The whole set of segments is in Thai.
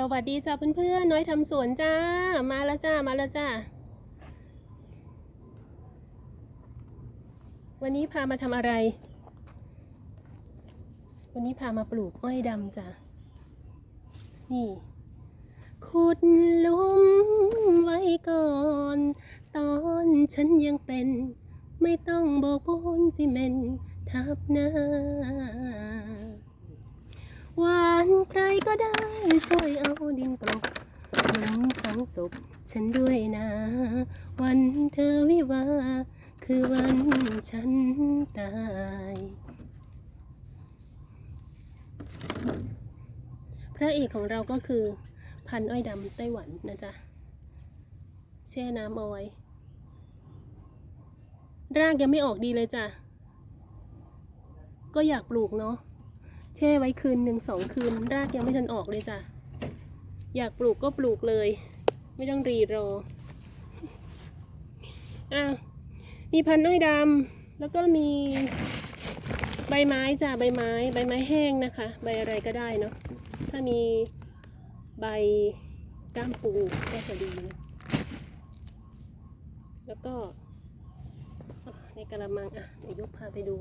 สวัสดีจ้าเพื่อนๆน้อยทำสวนจ้า มาแล้วจ้า มาแล้วจ้า วันนี้พามาทำอะไร วันนี้พามาปลูกอ้อยดำจ้ะนี่ ขุดลุมไว้ก่อน ตอนฉันยังเป็น ไม่ต้องโบกปูนซีเมนทับหน้า หวานใครก็ได้ช่วยเอาดินกลบหลุมฝังศพฉันด้วยนะ วันเธอวิวา คือวันฉันตายพระเอกของเราก็คือพันอ้อยดำไต้หวันนะจ๊ะแช่น้ำเอาไว้รากยังไม่ออกดีเลยจ้ะ ก็อยากปลูกเนาะ แช่ไว้คืนหนึ่งสองคืน รากยังไม่ทันออกเลยจ้ะ อยากปลูกก็ปลูกเลย ไม่ต้องรีรออะมีพันธุ์อ้อยดำแล้วก็มีใบไม้จ้ะใบไม้ ใบไม้แห้งนะคะ ใบอะไรก็ได้เนาะถ้ามีใบก้ามปูก็จะดีนะแล้วก็ในกระมังอะเดี๋ยวยกพาไปดู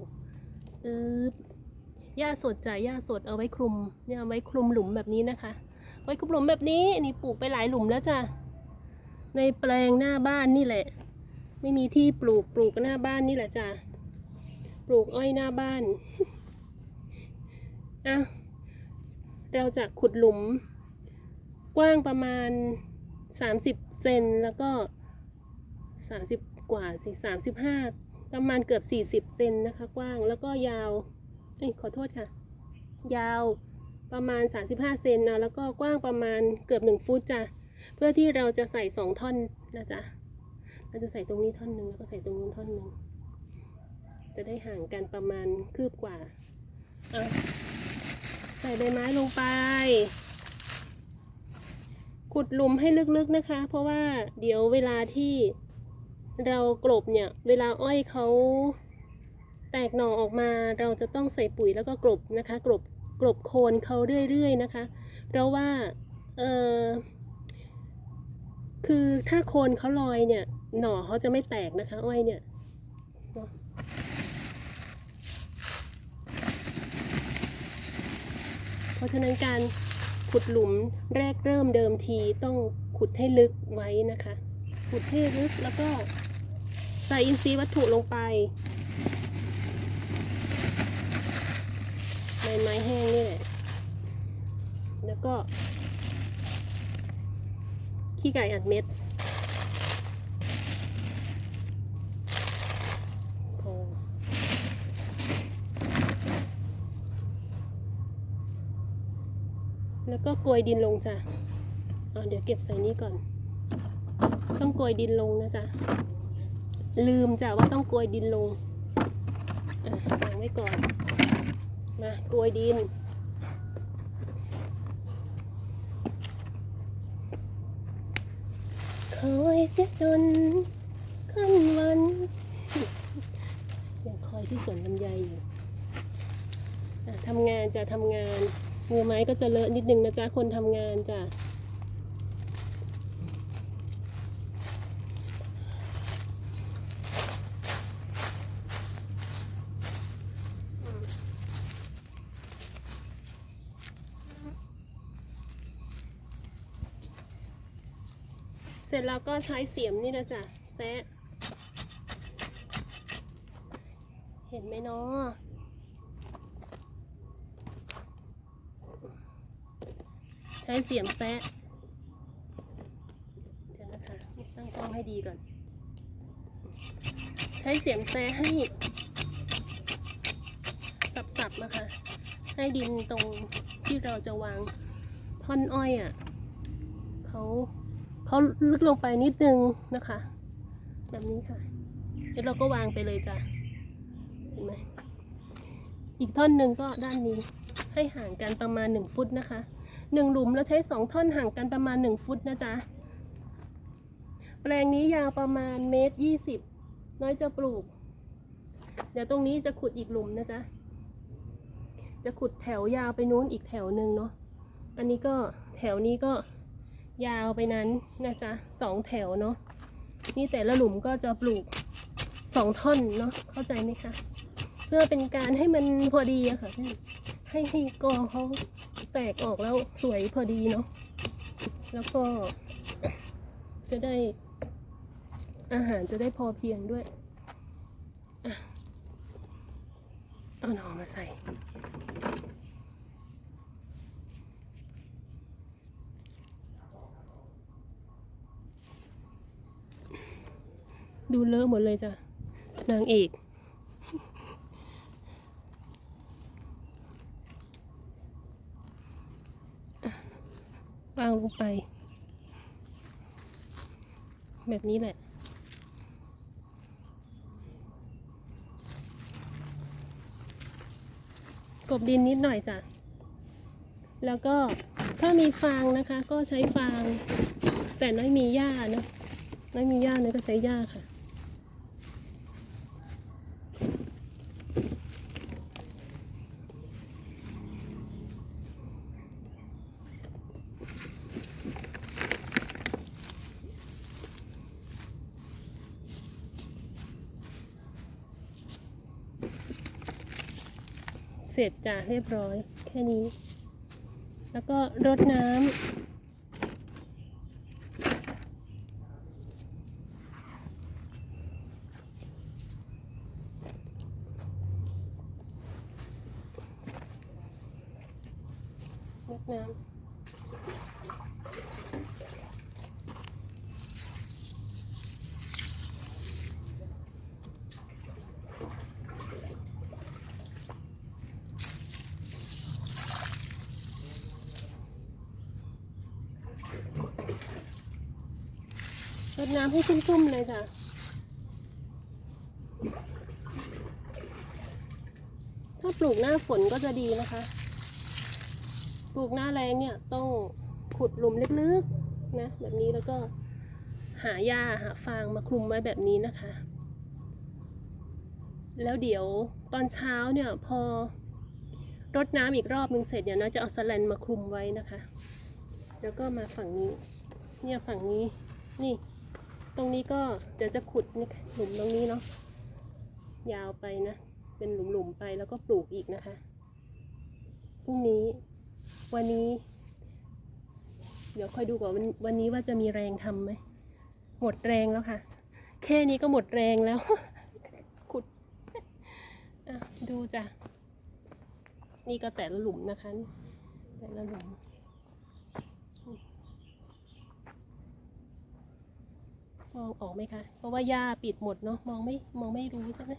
อึ๊บ หญ้าสดจ้ะหญ้าสดเอาไว้คลุมเนี่ยเอาไว้คลุมหลุมแบบนี้นะคะ ไว้คลุมหลุมแบบนี้นี่ปลูกไปหลายหลุมแล้วจ้ะในแปลงหน้าบ้านนี่แหละ ไม่มีที่ปลูกปลูกหน้าบ้านนี่แหละจ้ะปลูกอ้อยหน้าบ้านอะเราจะขุดหลุม กว้างประมาณ 30 เซนแล้วก็ 30 กว่าสิ35 ประมาณเกือบ 40 เซนนะคะ กว้างแล้วก็ยาว เอ้ยขอโทษค่ะ ยาวประมาณ 35 เซนนะแล้วก็กว้างประมาณเกือบ 1 ฟุตจ้ะเพื่อที่เราจะใส่ 2 ท่อนนะจ๊ะเราจะใส่ตรงนี้ท่อนหนึ่งแล้วก็ใส่ตรงนู้นท่อนหนึ่งจะได้ห่างกันประมาณคืบกว่าเอาใส่ใบไม้ลงไป ขุดหลุมให้ลึกๆนะคะ เพราะว่าเดี๋ยวเวลาที่เรากลบเนี่ย เวลาอ้อยเขา แตกหน่อออกมาเราจะต้องใส่ปุ๋ยแล้วก็กลบนะคะ กลบกลบโคนเขาเรื่อยๆนะคะ เพราะว่าเออคือถ้าโคนเขาลอยเนี่ย หน่อเขาจะไม่แตกนะคะ อ้อยเนี่ยเนาะเพราะฉะนั้นการขุดหลุมแรกเริ่มเดิมทีต้องขุดให้ลึกไว้นะคะ ขุดให้ลึกแล้วก็ใส่อินทรีย์วัตถุลงไป ใบไม้แห้งนี่แหละ แล้วก็ ขี้ไก่อัดเม็ดพอแล้วก็โกยดินลงจ้ะอะเดี๋ยวเก็บใส่นี้ก่อน ต้องโกยดินลงนะจ๊ะ ลืมจ้ะว่าต้องโกยดินลงอะวางไว้ก่อน มากลวยดิน คอยเสียจนขั้นวันยังคอยที่สวนลำไยอยู่ทำงานจะทำงานมือไม้ก็จะเลอะนิดนึงนะจ๊ะ คนทำงานจ้ะ เสร็จแล้วก็ใช้เสียมนี่นะจ๊ะแซะเห็นไหมเนาะใช้เสียมแซะเดี๋ยวนะคะตั้งกล้องให้ดีก่อน ใช้เสียมแซะให้สับๆนะคะ ให้ดินตรงที่เราจะวางท่อนอ้อยอะ่ะเขา เขาลึกลงไปนิดนึงนะคะ แบบนี้ค่ะแล้วเราก็วางไปเลยจ้ะเห็นไหมอีกท่อนหนึ่งก็ด้านนี้ให้ห่างกันประมาณหนึ่งฟุตนะคะหนึ่งหลุมแล้วใช้สองท่อนห่างกันประมาณหนึ่งฟุตนะจ๊ะแปลงนี้ยาวประมาณเมตรยี่สิบน้อยจะปลูก เดี๋ยวตรงนี้จะขุดอีกหลุมนะจ๊ะจะขุดแถวยาวไปนู้นอีกแถวหนึ่งเนาะอันนี้ก็แถวนี้ก็ ยาวไปนั้นนะจ๊ะสองแถวเนาะนี่แต่ละหลุมก็จะปลูกสองท่อนเนาะเข้าใจไหมคะเพื่อเป็นการให้มันพอดีอะค่ะเพื่อนให้ให้กอเขาแตกออกแล้วสวยพอดีเนาะแล้วก็จะได้ อาหารจะได้พอเพียงด้วยอะเอาหนอมาใส่ ดูเลอะหมดเลยจ้ะ นางเอกวางลงไป แบบนี้แหละกบดินนิดหน่อยจ้ะ แล้วก็ถ้ามีฟางนะคะ ก็ใช้ฟาง แต่น้อยมีหญ้านะน้อยมีหญ้าน้อยก็ใช้หญ้าค่ะ เสร็จจ้ะเรียบร้อย แค่นี้ แล้วก็รดน้ำรดน้ำ ดน้ำให้ชุ่มๆเลยจ้ะถ้าปลูกหน้าฝนก็จะดีนะคะ ปลูกหน้าแรงเนี่ยต้องขุดหลุมลึกๆนะแบบนี้แล้วก็หาหญ้าหาฟางมาคลุมไว้แบบนี้นะคะ แล้วเดี๋ยวตอนเช้าเนี่ยพอรดน้ำอีกรอบนึงเสร็จเดี๋ยวนะจะเอาสแลนมาคลุมไว้นะคะ แล้วก็มาฝั่งนี้ เนี่ยฝั่งนี้นี่ ตรงนี้ก็เดี๋ยวจะขุดนี่หลุมตรงนี้เนาะยาวไปนะ เป็นหลุมๆไปแล้วก็ปลูกอีกนะคะพรุ่งนี้วันนี้ เดี๋ยวค่อยดูก่อนวันวันนี้ว่าจะมีแรงทำไหมหมดแรงแล้วค่ะ แค่นี้ก็หมดแรงแล้ว ขุดอะดูจ้ะนี่ก็แต่ละหลุมนะคะ แต่ละหลุม มองออกไหมคะ เพราะว่าหญ้าปิดหมดเนาะมองไม่มองไม่รู้ใช่ไหม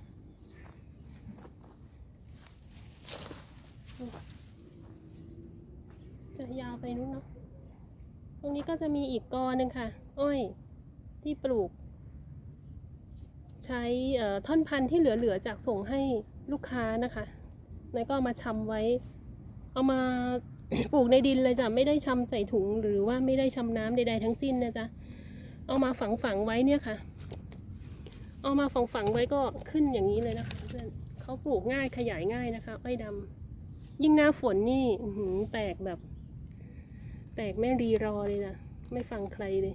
จะยาวไปนู้นเนาะตรงนี้ก็จะมีอีกกอหนึ่งค่ะ อ้อยที่ปลูก ใช้ท่อนพันธุ์ที่เหลือๆจากส่งให้ลูกค้านะคะแล้วก็เอามาชำไว้ เอามาปลูกในดินเลยจ้ะไม่ได้ชำใส่ถุงหรือว่าไม่ได้ชำน้ำใดๆทั้งสิ้นนะจ๊ะ เอามาฝังฝังไว้เนี่ยค่ะ เอามาฝังฝังไว้ก็ขึ้นอย่างนี้เลยนะคะเพื่อนเขาปลูกง่ายขยายง่ายนะคะอ้อยดำยิ่งหน้าฝนนี่หือแตกแบบ แตกไม่รีรอเลยนะไม่ฟังใครเลย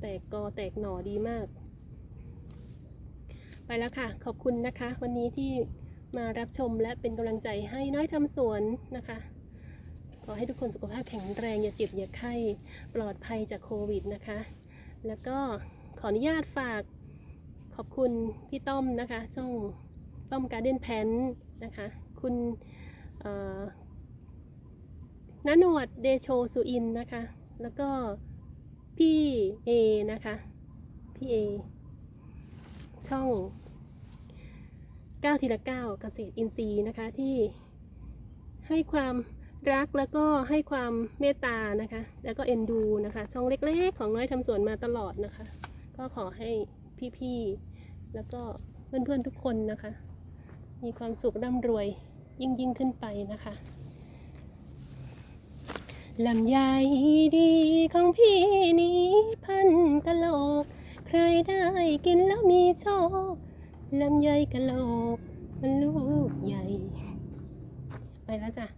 แตกกอแตกหน่อดีมาก ไปแล้วค่ะ ขอบคุณนะคะ วันนี้ที่มารับชมและเป็นกำลังใจให้น้อยทำสวนนะคะ ขอให้ทุกคนสุขภาพแข็งแรงอย่าเจ็บอย่าไข้ ปลอดภัยจากโควิดนะคะ แล้วก็ขออนุญาตฝากขอบคุณพี่ต้อมนะคะช่องต้อมการ์เด้นแพนนะคะ คุณนนวดเดโชสุอินนะคะ แล้วก็พี่เอนะคะ พี่เอช่อง9ทีละ9เกษตรอินทรีย์นะคะที่ให้ความ รักแล้วก็ให้ความเมตตานะคะ แล้วก็เอ็นดูนะคะ ช่องเล็กๆ ของน้อยทำสวนมาตลอดนะคะ ก็ขอให้พี่ๆ แล้วก็เพื่อนๆทุกคนนะคะ มีความสุขร่ำรวยยิ่งยิ่งๆขึ้นไปนะคะลำไยดีของพี่นี้พันกะโหลก ใครได้กินแล้วมีโชคลำไยกะโหลก มันลูกใหญ่ ไปแล้วจ้ะ